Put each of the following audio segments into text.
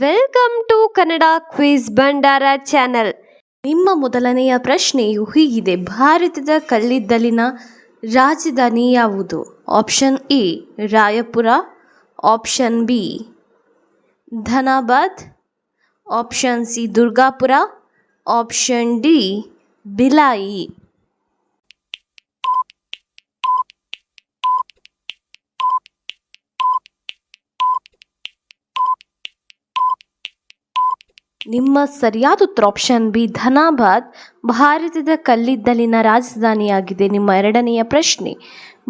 Welcome to Kannada quiz Bhandara channel ನಿಮ್ಮ ಮೊದಲನೆಯ ಪ್ರಶ್ನೆಯು ಹೀಗಿದೆ. ಭಾರತದ ಕಲ್ಲಿದ್ದಲಿನ ರಾಜಧಾನಿ ಯಾವುದು? Option A Raipur. Option B Dhanbad. Option C Durgapur. Option D Bhilai. ನಿಮ್ಮ ಸರಿಯಾದ ಉತ್ತರ ಆಪ್ಷನ್ ಬಿ, ಧನಾಬಾದ್. ಭಾರತದ ಕಲ್ಲಿದ್ದಲಿನ ರಾಜಧಾನಿಯಾಗಿದೆ. ನಿಮ್ಮ ಎರಡನೆಯ ಪ್ರಶ್ನೆ,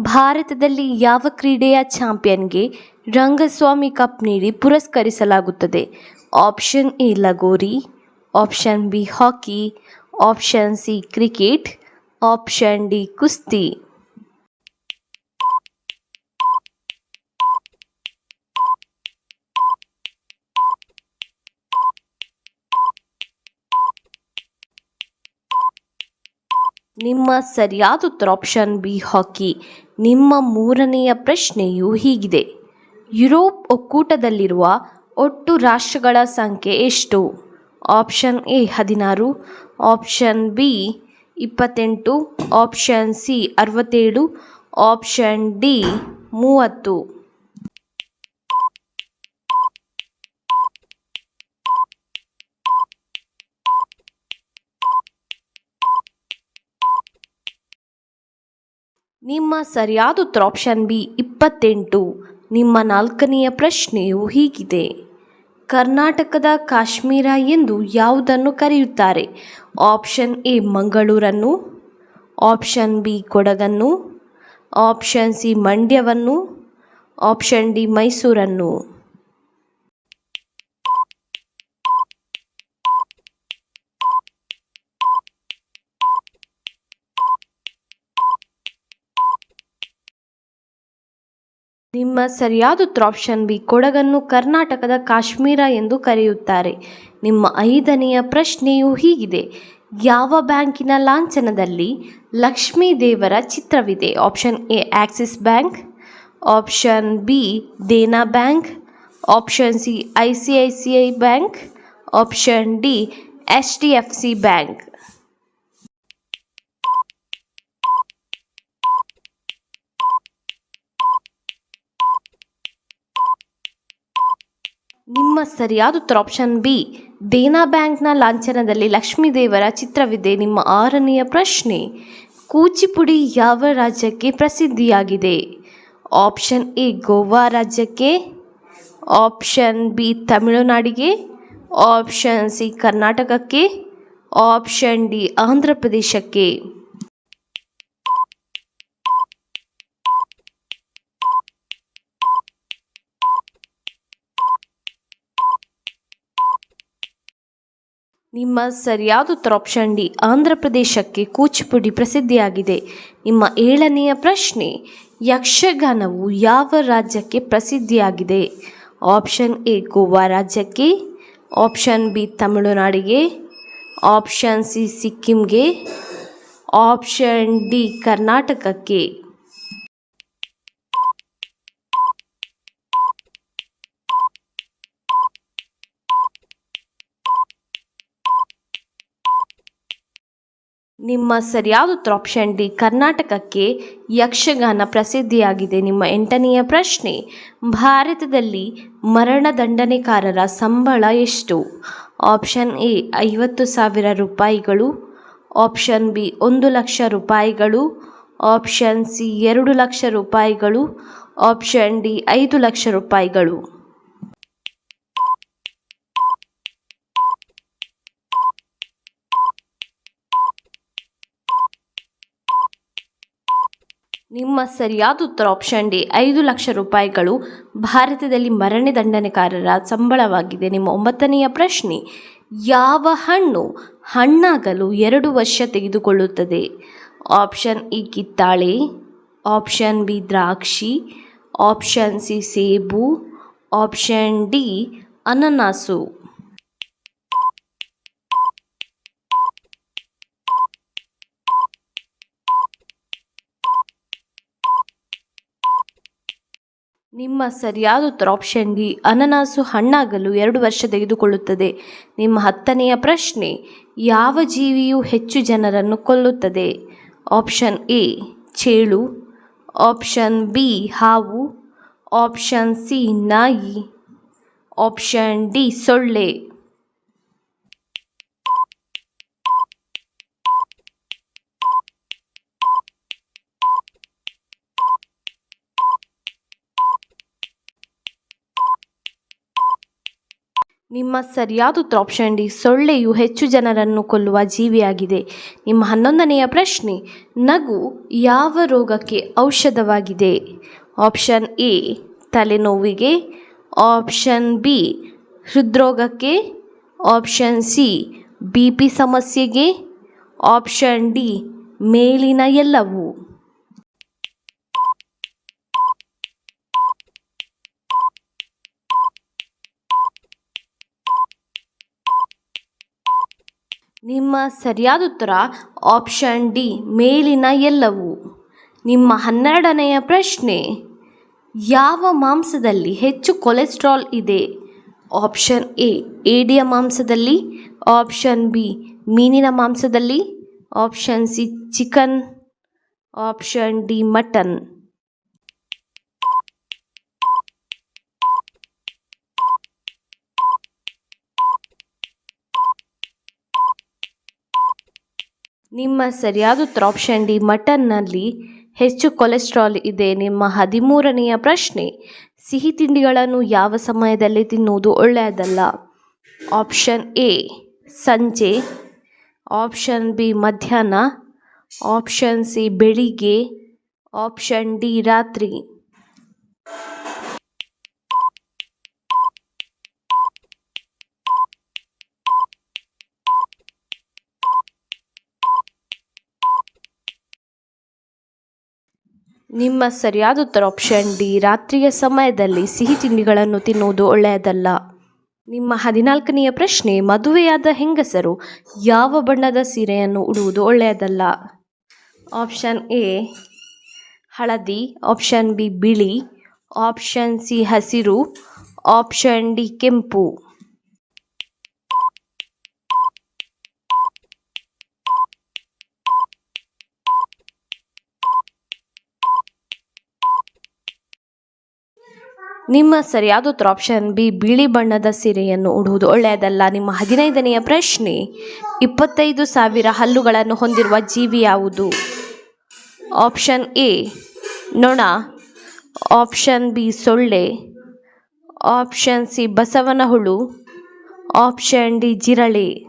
ಭಾರತದಲ್ಲಿ ಯಾವ ಕ್ರೀಡೆಯ ಚಾಂಪಿಯನ್ಗೆ ರಂಗಸ್ವಾಮಿ ಕಪ್ ನೀಡಿ ಪುರಸ್ಕರಿಸಲಾಗುತ್ತದೆ? Option A, lagori. Option B, hockey. Option C, cricket. Option D, ಕುಸ್ತಿ. ನಿಮ್ಮ ಸರಿಯಾದ ಉತ್ತರ ಆಪ್ಷನ್ ಬಿ ಹಾಕಿ ನಿಮ್ಮ ಮೂರನೆಯ ಪ್ರಶ್ನೆಯು ಹೀಗಿದೆ. ಯುರೋಪ್ ಒಕ್ಕೂಟದಲ್ಲಿರುವ ಒಟ್ಟು ರಾಷ್ಟ್ರಗಳ ಸಂಖ್ಯೆ ಎಷ್ಟು? ಆಪ್ಷನ್ ಎ ಹದಿನಾರು. ಆಪ್ಷನ್ ಬಿ ಇಪ್ಪತ್ತೆಂಟು. ಆಪ್ಷನ್ ಸಿ ಅರವತ್ತೇಳು. ಆಪ್ಷನ್ ಡಿ ಮೂವತ್ತು. ನಿಮ್ಮ ಸರಿಯಾದ ಉತ್ತರ ಆಪ್ಷನ್ ಬಿ ಇಪ್ಪತ್ತೆಂಟು. ನಿಮ್ಮ ನಾಲ್ಕನೆಯ ಪ್ರಶ್ನೆಯು ಹೀಗಿದೆ. ಕರ್ನಾಟಕದ ಕಾಶ್ಮೀರ ಎಂದು ಯಾವುದನ್ನು ಕರೆಯುತ್ತಾರೆ? ಆಪ್ಷನ್ ಎ ಮಂಗಳೂರನ್ನು ಆಪ್ಷನ್ ಬಿ ಕೊಡಗನ್ನು ಆಪ್ಷನ್ ಸಿ ಮಂಡ್ಯವನ್ನು ಆಪ್ಷನ್ ಡಿ ಮೈಸೂರನ್ನು. ನಿಮ್ಮ ಸರಿಯಾದ ಉತ್ತರ ಆಪ್ಷನ್ ಬಿ ಕೊಡಗನ್ನು ಕರ್ನಾಟಕದ ಕಾಶ್ಮೀರ ಎಂದು ಕರೆಯುತ್ತಾರೆ. ನಿಮ್ಮ ಐದನೆಯ ಪ್ರಶ್ನೆಯು ಹೀಗಿದೆ. ಯಾವ ಬ್ಯಾಂಕಿನ ಲಾಂಛನದಲ್ಲಿ ಲಕ್ಷ್ಮೀ ದೇವರ ಚಿತ್ರವಿದೆ? Option A Axis bank option B Dena bank. Option C I C I C I bank. Option D H D F C bank. ನಿಮ್ಮ ಸರಿಯಾದ ಉತ್ತರ ಆಪ್ಷನ್ ಬಿ ದೇನಾ ಬ್ಯಾಂಕ್ನ ಲಾಂಛನದಲ್ಲಿ ಲಕ್ಷ್ಮೀ ದೇವರ ಚಿತ್ರವಿದೆ. ನಿಮ್ಮ ಆರನೆಯ ಪ್ರಶ್ನೆ, ಕೂಚಿಪುಡಿ ಯಾವ ರಾಜ್ಯಕ್ಕೆ ಪ್ರಸಿದ್ಧಿಯಾಗಿದೆ? ಆಪ್ಷನ್ ಎ ಗೋವಾ ರಾಜ್ಯಕ್ಕೆ. ಆಪ್ಷನ್ ಬಿ ತಮಿಳುನಾಡಿಗೆ. ಆಪ್ಷನ್ ಸಿ ಕರ್ನಾಟಕಕ್ಕೆ. ಆಪ್ಷನ್ ಡಿ ಆಂಧ್ರ ಪ್ರದೇಶಕ್ಕೆ. ನಿಮ್ಮ ಸರಿಯಾದ ಉತ್ತರ ಆಪ್ಷನ್ ಡಿ ಆಂಧ್ರ ಪ್ರದೇಶಕ್ಕೆ ಕೂಚಿಪುಡಿ ಪ್ರಸಿದ್ಧಿಯಾಗಿದೆ. ನಿಮ್ಮ ಏಳನೆಯ ಪ್ರಶ್ನೆ, ಯಕ್ಷಗಾನವು ಯಾವ ರಾಜ್ಯಕ್ಕೆ ಪ್ರಸಿದ್ಧಿಯಾಗಿದೆ? ಆಪ್ಷನ್ ಎ ಗೋವಾ ರಾಜ್ಯಕ್ಕೆ. ಆಪ್ಷನ್ ಬಿ ತಮಿಳುನಾಡಿಗೆ. ಆಪ್ಷನ್ ಸಿ ಸಿಕ್ಕಿಂಗೆ. ಆಪ್ಷನ್ ಡಿ ಕರ್ನಾಟಕಕ್ಕೆ. ನಿಮ್ಮ ಸರಿಯಾದ ಉತ್ತರ ಆಪ್ಷನ್ ಡಿ ಕರ್ನಾಟಕಕ್ಕೆ ಯಕ್ಷಗಾನ ಪ್ರಸಿದ್ಧಿಯಾಗಿದೆ. ನಿಮ್ಮ ಎಂಟನೆಯ ಪ್ರಶ್ನೆ, ಭಾರತದಲ್ಲಿ ಮರಣದಂಡನೆಕಾರರ ಸಂಬಳ ಎಷ್ಟು? ಆಪ್ಷನ್ ಎ ಐವತ್ತು ಸಾವಿರ ರೂಪಾಯಿಗಳು. ಆಪ್ಷನ್ ಬಿ ಒಂದು ಲಕ್ಷ ರೂಪಾಯಿಗಳು. ಆಪ್ಷನ್ ಸಿ ಎರಡು ಲಕ್ಷ ರೂಪಾಯಿಗಳು. ಆಪ್ಷನ್ ಡಿ ಐದು ಲಕ್ಷ ರೂಪಾಯಿಗಳು. ನಿಮ್ಮ ಸರಿಯಾದ ಉತ್ತರ ಆಪ್ಷನ್ ಡಿ, ಐದು ಲಕ್ಷ ರೂಪಾಯಿಗಳು ಭಾರತದಲ್ಲಿ ಮರಣದಂಡನೆಕಾರರ ಸಂಬಳವಾಗಿದೆ. ನಿಮ್ಮ ಒಂಬತ್ತನೆಯ ಪ್ರಶ್ನೆ, ಯಾವ ಹಣ್ಣು ಹಣ್ಣಾಗಲು ಎರಡು ವರ್ಷ ತೆಗೆದುಕೊಳ್ಳುತ್ತದೆ? ಆಪ್ಷನ್ ಇ, ಕಿತ್ತಾಳೆ ಆಪ್ಷನ್ ಬಿ, ದ್ರಾಕ್ಷಿ ಆಪ್ಷನ್ ಸಿ, ಸೇಬು ಆಪ್ಷನ್ ಡಿ, ಅನನಾಸು. ನಿಮ್ಮ ಸರಿಯಾದ ಉತ್ತರ ಆಪ್ಷನ್ ಡಿ ಅನನಾಸು ಹಣ್ಣಾಗಲು ಎರಡು ವರ್ಷ ತೆಗೆದುಕೊಳ್ಳುತ್ತದೆ. ನಿಮ್ಮ ಹತ್ತನೆಯ ಪ್ರಶ್ನೆ, ಯಾವ ಜೀವಿಯು ಹೆಚ್ಚು ಜನರನ್ನು ಕೊಲ್ಲುತ್ತದೆ? ಆಪ್ಷನ್ ಎ ಚೇಳು. ಆಪ್ಷನ್ ಬಿ ಹಾವು. ಆಪ್ಷನ್ ಸಿ ನಾಯಿ. ಆಪ್ಷನ್ ಡಿ ಸೊಳ್ಳೆ. ನಿಮ್ಮ ಸರಿಯಾದ ಉತ್ತರ ಆಪ್ಷನ್ ಡಿ, ಸೊಳ್ಳೆಯು ಹೆಚ್ಚು ಜನರನ್ನು ಕೊಲ್ಲುವ ಜೀವಿಯಾಗಿದೆ. ನಿಮ್ಮ ಹನ್ನೊಂದನೆಯ ಪ್ರಶ್ನೆ, ನಗು ಯಾವ ರೋಗಕ್ಕೆ ಔಷಧವಾಗಿದೆ? ಆಪ್ಷನ್ ಎ ತಲೆನೋವಿಗೆ. ಆಪ್ಷನ್ ಬಿ ಹೃದ್ರೋಗಕ್ಕೆ. ಆಪ್ಷನ್ ಸಿ ಬಿ ಪಿ ಸಮಸ್ಯೆಗೆ. ಆಪ್ಷನ್ ಡಿ ಮೇಲಿನ ಎಲ್ಲವೂ. ನಿಮ್ಮ ಸರಿಯಾದ ಉತ್ತರ ಆಪ್ಷನ್ ಡಿ, ಮೇಲಿನ ಎಲ್ಲವೂ. ನಿಮ್ಮ ಹನ್ನೆರಡನೆಯ ಪ್ರಶ್ನೆ, ಯಾವ ಮಾಂಸದಲ್ಲಿ ಹೆಚ್ಚು ಕೊಲೆಸ್ಟ್ರಾಲ್ ಇದೆ? ಆಪ್ಷನ್ ಎ, ಏಡಿಯ ಮಾಂಸದಲ್ಲಿ. ಆಪ್ಷನ್ ಬಿ, ಮೀನಿನ ಮಾಂಸದಲ್ಲಿ. Option C, chicken. Option D, mutton. ನಿಮ್ಮ ಸರಿಯಾದ ಉತ್ತರ ಆಪ್ಷನ್ ಡಿ ಮಟನ್ನಲ್ಲಿ ಹೆಚ್ಚು ಕೊಲೆಸ್ಟ್ರಾಲ್ ಇದೆ. ನಿಮ್ಮ ಹದಿಮೂರನೆಯ ಪ್ರಶ್ನೆ, ಸಿಹಿ ತಿಂಡಿಗಳನ್ನು ಯಾವ ಸಮಯದಲ್ಲಿ ತಿನ್ನುವುದು ಒಳ್ಳೆಯದಲ್ಲ? ಆಪ್ಷನ್ ಎ ಸಂಜೆ. ಆಪ್ಷನ್ ಬಿ ಮಧ್ಯಾಹ್ನ. ಆಪ್ಷನ್ ಸಿ ಬೆಳಿಗ್ಗೆ. ಆಪ್ಷನ್ ಡಿ ರಾತ್ರಿ. ನಿಮ್ಮ ಸರಿಯಾದ ಉತ್ತರ ಆಪ್ಷನ್ ಡಿ ರಾತ್ರಿಯ ಸಮಯದಲ್ಲಿ ಸಿಹಿ ತಿಂಡಿಗಳನ್ನು ತಿನ್ನುವುದು ಒಳ್ಳೆಯದಲ್ಲ. ನಿಮ್ಮ ಹದಿನಾಲ್ಕನೆಯ ಪ್ರಶ್ನೆ, ಮದುವೆಯಾದ ಹೆಂಗಸರು ಯಾವ ಬಣ್ಣದ ಸೀರೆಯನ್ನು ಉಡುವುದು ಒಳ್ಳೆಯದಲ್ಲ? ಆಪ್ಷನ್ ಎ ಹಳದಿ. ಆಪ್ಷನ್ ಬಿ ಬಿಳಿ. ಆಪ್ಷನ್ ಸಿ ಹಸಿರು. ಆಪ್ಷನ್ ಡಿ ಕೆಂಪು. ನಿಮ್ಮ ಸರಿಯಾದ ಉತ್ತರ ಆಪ್ಷನ್ ಬಿ ಬಿಳಿ ಬಣ್ಣದ ಸೀರೆಯನ್ನು ಉಡುವುದು ಒಳ್ಳೆಯದಲ್ಲ. ನಿಮ್ಮ ಹದಿನೈದನೆಯ ಪ್ರಶ್ನೆ, ಇಪ್ಪತ್ತೈದು ಸಾವಿರ ಹಲ್ಲುಗಳನ್ನು ಹೊಂದಿರುವ ಜೀವಿ ಯಾವುದು? ಆಪ್ಷನ್ ಎ ನೊಣ. ಆಪ್ಷನ್ ಬಿ ಸೊಳ್ಳೆ. ಆಪ್ಷನ್ ಸಿ ಬಸವನ ಹುಳು ಆಪ್ಷನ್ ಡಿ ಜಿರಳೆ.